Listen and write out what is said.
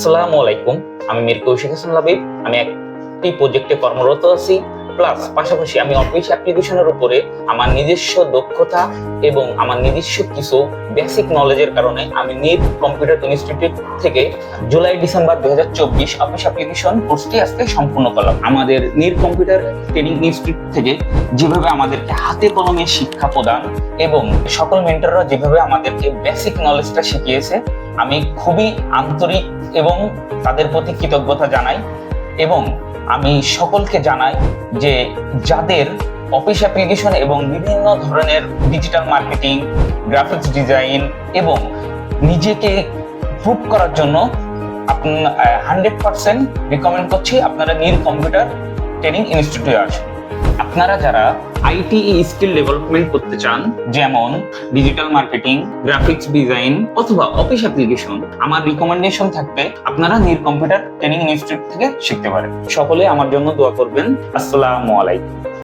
আসসালামু আলাইকুম আমি মীর কৌশিক হাসান লাবিব আমি একটি প্রজেক্টে কর্মরত আছি। প্লাস পাশাপাশি আমি অফিস অ্যাপ্লিকেশনের উপরে আমার নিজস্ব দক্ষতা এবং আমার নিজস্ব কিছু বেসিক নলেজের কারণে আমি নিট কম্পিউটার ইনস্টিটিউট থেকে জুলাই ডিসেম্বর দুই হাজার চব্বিশ অফিস অ্যাপ্লিকেশন কোর্সটি আজকে সম্পূর্ণ করলাম। আমাদের নিট কম্পিউটার ট্রেনিং ইনস্টিটিউট থেকে যেভাবে আমাদেরকে হাতে কলমে শিক্ষা প্রদান এবং সকল মেন্টররা যেভাবে আমাদেরকে বেসিক নলেজটা শিখিয়েছে আমি খুবই আন্তরিক এবং তাদের প্রতি কৃতজ্ঞতা জানাই এবং আমি সকলকে জানাই যে যাদের অফিস অ্যাপ্লিকেশন এবং বিভিন্ন ধরনের ডিজিটাল মার্কেটিং গ্রাফিক্স ডিজাইন এবং নিজেকে প্রুভ করার জন্য হান্ড্রেড পার্সেন্ট রিকমেন্ড করছি আপনারা নীল কম্পিউটার ট্রেনিং ইনস্টিটিউটে আসুন। আপনারা যারা আইটি স্কিল ডেভেলপমেন্ট করতে চান, যেমন ডিজিটাল মার্কেটিং গ্রাফিক্স ডিজাইন অথবা অফিস অ্যাপ্লিকেশন আমার রিকমেন্ডেশন থাকবে, আপনারা নির কম্পিউটার ট্রেনিং ইনস্টিটিউট থেকে শিখতে পারেন। সকলে আমার জন্য দোয়া করবেন। আসসালামু আলাইকুম।